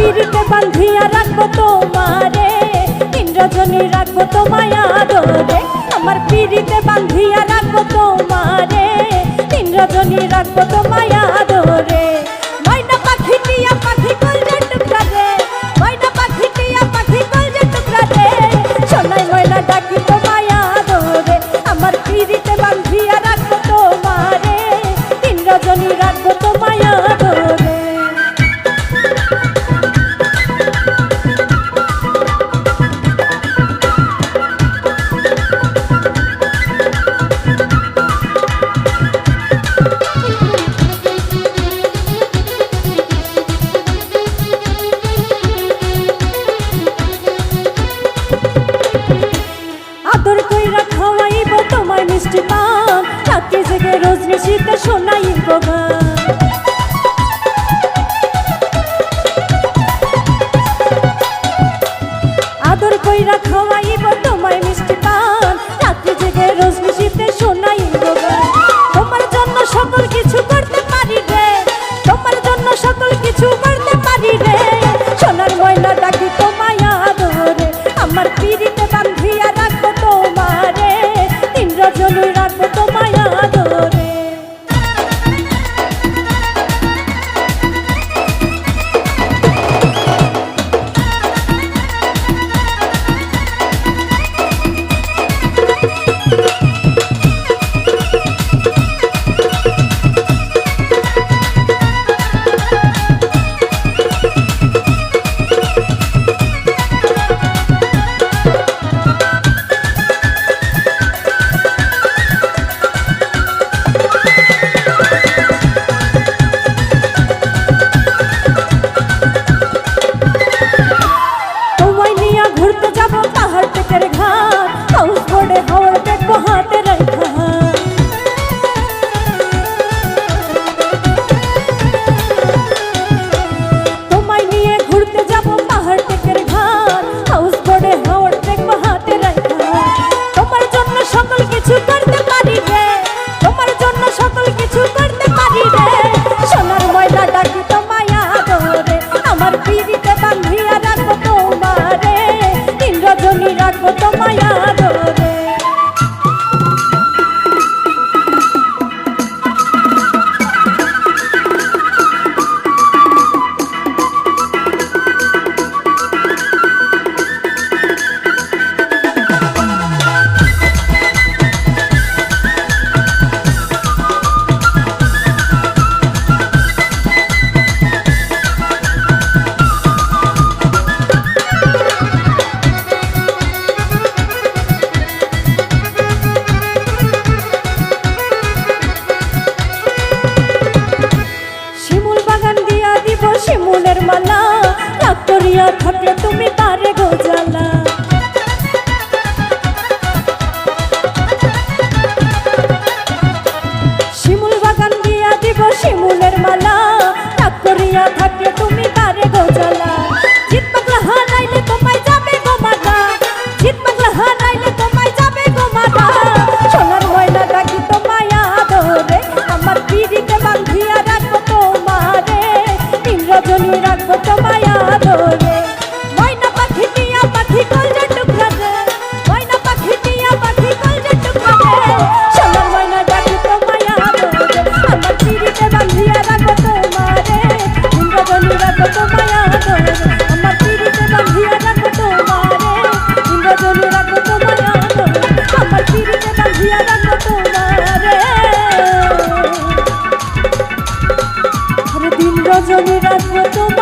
শিরিতে বান্ধিয়া রাখব তোমারে ইন্দ্রজনী রাখব তোমায় আদরে। আমার পিড়িতে বান্ধিয়া রাখব তোমারে ইন্দ্রজনী রাখব তোমায় আদরে। কইরা খাওয়াইব তোমায় মিষ্টি পান। রাত্রি জেগে রোজ নিশিতে শোনাইব গান। মনের মালা, রাগ করিয়া থাকলে তুমি তারে গোজালা শিমুল বাগান দিয়া দিব শিমুলের মালা, রাগ করিয়া থাকলে রাখব তোমার